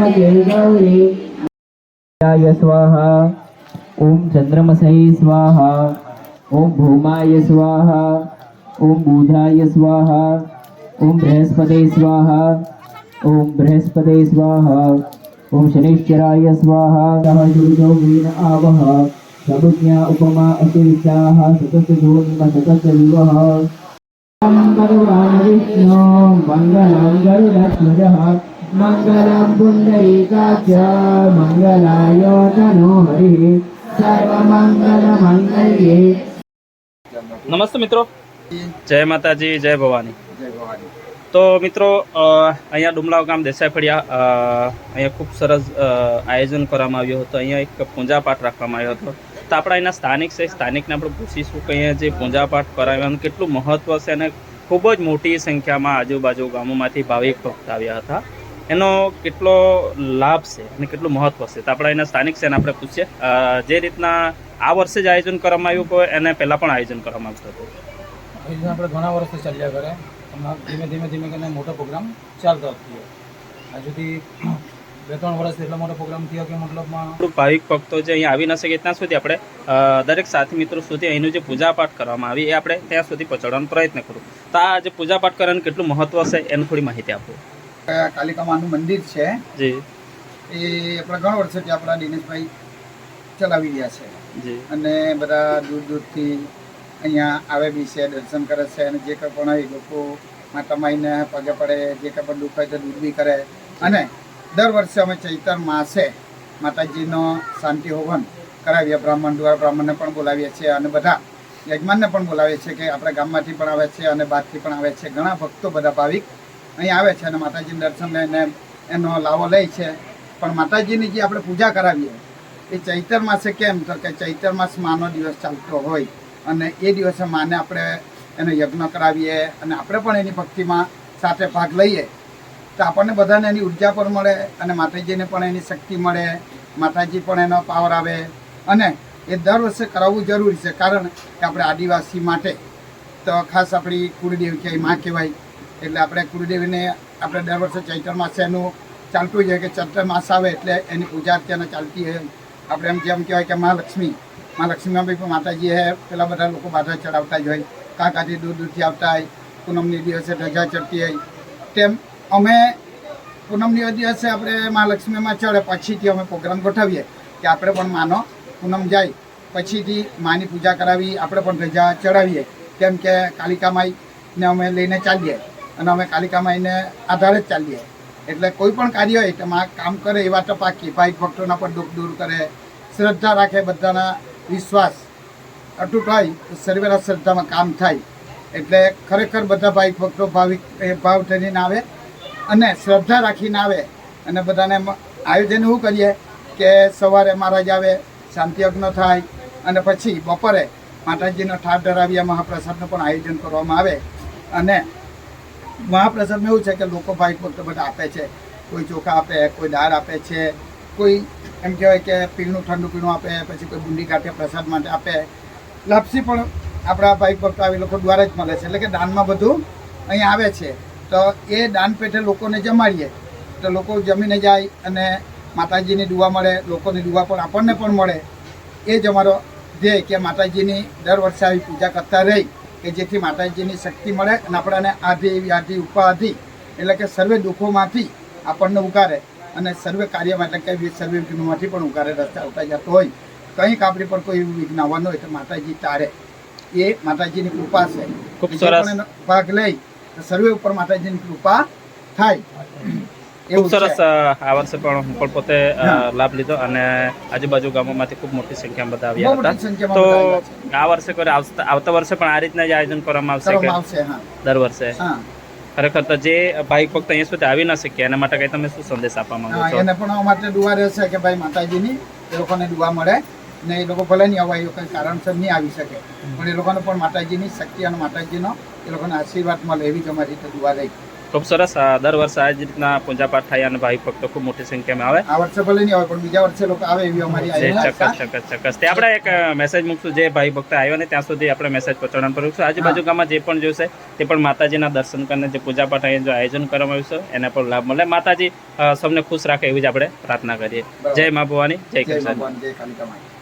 श्रीमते य स्वाहा। ॐ चन्द्रमसै स्वाहा। ॐ भूमाय स्वाहा। ॐ बुधाय स्वाहा। ॐ बृहस्पते स्वाहा। ॐ बृहस्पते स्वाहा। ॐ शनिश्चराय स्वाहा। सः युजो वीण आवह समुज्ञा उपमा अतिरिक्ताः सततजोनिम सततविवः भगवान् विष्णु मङ्गलं गरुडध्वजः मङ्गलं पुण्डरीकाच मङ्गलाय तनो हरिः सर्वमङ्गलमङ्गल्ये નમસ્તે મિત્રો જય માતાજી જય ભવાની જય ભવાની તો મિત્રો અ, અહીંયા ડુમલાવ ગામ દેસાઈ ફળિયા અ, અહીંયા ખૂબ સરસ અ, આયોજન કરવામાં આવ્યું હતું અહીંયા એક પૂજા પાઠ રાખવામાં આવ્યો હતો તો આપણા અહીંના સ્થાનિક છે સ્થાનિકને આપણે પૂછીશું કે અહીંયા જે પૂજા પાઠ કરાવ્યાનું કેટલું મહત્ત્વ છે અને ખૂબ જ મોટી સંખ્યામાં આજુબાજુ ગામોમાંથી ભાવિક ભક્ત આવ્યા હતા એનો કેટલો લાભ છે અને કેટલું મહત્ત્વ છે? તો આપણા એના સ્થાનિક છે એને આપણે પૂછીએ. જે રીતના આ વર્ષે જ આયોજન કરવામાં આવ્યું હોય એને પહેલાં પણ આયોજન કરવામાં આવતું હતું? આયોજન આપણે ઘણા વર્ષથી ચાલ્યા કરે. એમાં ધીમે ધીમે ધીમે કરીને મોટો પ્રોગ્રામ ચાલતો થયો. હજુ સુધી બે ત્રણ વર્ષ એટલો મોટો પ્રોગ્રામ થયો કે મતલબમાં ભાવિક ભક્તો જે અહીંયા આવી ન શકે ત્યાં સુધી આપણે દરેક સાથી મિત્રો સુધી અહીંનું જે પૂજાપાઠ કરવામાં આવી એ આપણે ત્યાં સુધી પહોંચાડવાનો પ્રયત્ન કરું. તો આ જે પૂજાપાઠ કરવાનું કેટલું મહત્વ છે એની થોડી માહિતી આપો. કાલિકા માનું મંદિર છે. એ આપણા ઘણા વર્ષોથી આપણા દિનેશભાઈ ચલાવી રહ્યા છે. અને બધા દૂર દૂરથી અહીંયા આવે બી છે દર્શન કરે છે અને જે કંઈ પણ એ લોકો માતા માઈને પગે પડે જે કંઈ પણ દુઃખ હોય તો દૂર બી કરે. અને દર વર્ષે અમે ચૈતર માસે માતાજીનો શાંતિ હોવન કરાવીએ બ્રાહ્મણ દ્વારા બ્રાહ્મણને પણ બોલાવીએ છીએ અને બધા યજમાનને પણ બોલાવીએ છીએ કે આપણા ગામમાંથી પણ આવે છે અને બહારથી પણ આવે છે. ઘણા ભક્તો બધા ભાવિક અહીં આવે છે અને માતાજીના દર્શન લઈને એનો લાવો લે છે. પણ માતાજીની જે આપણે પૂજા કરાવીએ, એ ચૈતર માસે કેમ? તો કે ચૈતર માસ માનો દિવસ ચાલતો હોય અને એ દિવસે માને આપણે એનો યજ્ઞ કરાવીએ અને આપણે પણ એની ભક્તિમાં સાથે ભાગ લઈએ. તો આપણને બધાને એની ઊર્જા પણ મળે અને માતાજીને પણ એની શક્તિ મળે, માતાજી પણ એનો પાવર આવે અને એ દર વર્ષે કરાવવું જરૂરી છે. કારણ કે આપણે આદિવાસી માટે, તો ખાસ આપણી કુળદેવ કહેવાયમાં કહેવાય એટલે આપણે કુળદેવીને આપણે દર વર્ષે ચૈત્ર માસે એનું ચાલતું જ હોય કે ચૈત્ર માસ આવે એટલે એની પૂજા અત્યારે ચાલતી હોય આપણે એમ જેમ કહેવાય કે મહાલક્ષ્મી. મહાલક્ષ્મીમાં બી માતાજી હે, પેલા બધા લોકો બાધા ચડાવતા જ હોય. કાંકાથી દૂર દૂરથી આવતા હોય. પૂનમની દિવસે ધજા ચડતી હોય. તેમ અમે પૂનમની દિવસે આપણે મહાલક્ષ્મીમાં ચડે, પછીથી અમે પ્રોગ્રામ ગોઠવીએ કે આપણે પણ માનો પૂનમ જાય. પછીથી માની પૂજા કરાવી, આપણે પણ ધજા ચડાવીએ. કેમ કે કાલિકા માઈને અમે લઈને ચાલીએ. અને અમે કાલિકામાં એને આધારે જ ચાલીએ. એટલે કોઈ પણ કાર્ય હોય તેમાં કામ કરે એવા ટપાકી, ભાઈ ભક્તોના પણ દુઃખ દૂર કરે, શ્રદ્ધા રાખે બધાના વિશ્વાસ અટૂટ હોય, તો સર્વેના શ્રદ્ધામાં કામ થાય. એટલે ખરેખર બધા ભાઈ ભક્તો ભાવિક ભાવ થઈને આવે અને શ્રદ્ધા રાખીને આવે. અને બધાને આયોજન એવું કરીએ કે સવારે મહારાજ આવે, શાંતિ યજ્ઞ થાય અને પછી બપોરે માતાજીનો ઠાર ધરાવ્યા મહાપ્રસાદનું પણ આયોજન કરવામાં આવે. અને મહાપ્રસાદમાં એવું છે કે લોકો ભાઈ ભક્તો બધા આપે છે. કોઈ ચોખા આપે, કોઈ દાળ આપે છે. કોઈ એમ કહેવાય કે પીણું, ઠંડુ પીણું આપે, પછી કોઈ બુંદી કાઢે, પ્રસાદ માટે આપે. લાપસી પણ આપણા ભાઈ ભક્તો આવી લોકો દ્વારા જ મળે છે. એટલે કે દાનમાં બધું અહીં આવે છે. તો એ દાન પેટે લોકોને જમાડીએ. તો લોકો જમીને જાય અને માતાજીની દુવા મળે, લોકોની દુવા પણ આપણને પણ મળે. એ જ અમારો ધ્યેય કે માતાજીની દર વર્ષે આવી પૂજા કરતા રહી. કે જેથી માતાજીની શક્તિ મળે અને આપણને આધી વ્યાધિ ઉપાધિ એટલે કે સર્વે દુઃખોમાંથી આપણને ઉગારે અને સર્વે કાર્યમાં એટલે કે સર્વે વિઘ્નોમાંથી પણ ઉગારે રસ્તા આવતા જતો હોય. કંઈક આપણી પર કોઈ એવું વિઘ્ન આવવાનું હોય તો માતાજી તારે. એ માતાજીની કૃપા છે. ખૂબ સરસ. ભાગ લઈ સર્વે ઉપર માતાજીની કૃપા થાય. ખૂબ સરસ આ વર્ષે પણ પણ પોતે લાભ લીધો અને આજુબાજુ ગામોમાંથી ખૂબ મોટી સંખ્યામાં બધા આવ્યા હતા. તો આ વર્ષે કોઈ આવતા વર્ષે પણ આ રીતના જ આયોજન કરવામાં આવશે દર વર્ષે? ખરેખર તો જે ભાઈ ફક્ત અહીંયા સુધી આવી ન શક્યા એના માટે કઈ તમે શું સંદેશ આપવા માંગો છો? એને પણ માટે દુઆ રહેશે કે ભાઈ માતાજીની એ લોકોને દુઆ મળે ને એ લોકો ભલે નહીં અવાય કંઈ કારણસર નહીં આવી શકે. પણ એ લોકોને પણ માતાજીની શક્તિ અને માતાજીનો એ લોકોને આશીર્વાદ મળે એવી જ અમારી દુઆ રહી. ખૂબ સરસ દર વર્ષે આ જ રીતના પૂજાપાઠ થાય અને ભાઈ ભક્તો ખૂબ મોટી સંખ્યામાં આવે. આ વર્ષે ભલે નહીં આવે પણ બીજા વર્ષે લોકો આવે એવી અમારી ચોક્કસ ચોક્કસ ચોક્કસ. તે આપણે એક મેસેજ મૂકશું જે ભાઈ ભક્ત આવ્યો ને ત્યાં સુધી આપણે મેસેજ પહોંચાડવાનું કરીશું આજુબાજુ ગામમાં જે પણ જોશે તે પણ માતાજીના દર્શન કરીને જે પૂજાપાઠ અહીં જો આયોજન કરવામાં આવ્યું છે એના પર લાભ મળે. માતાજી સૌને ખુશ રાખે એવી જ આપણે પ્રાર્થના કરીએ. જય મા ભવાની જય કૃષ્ણ જય કાલિકા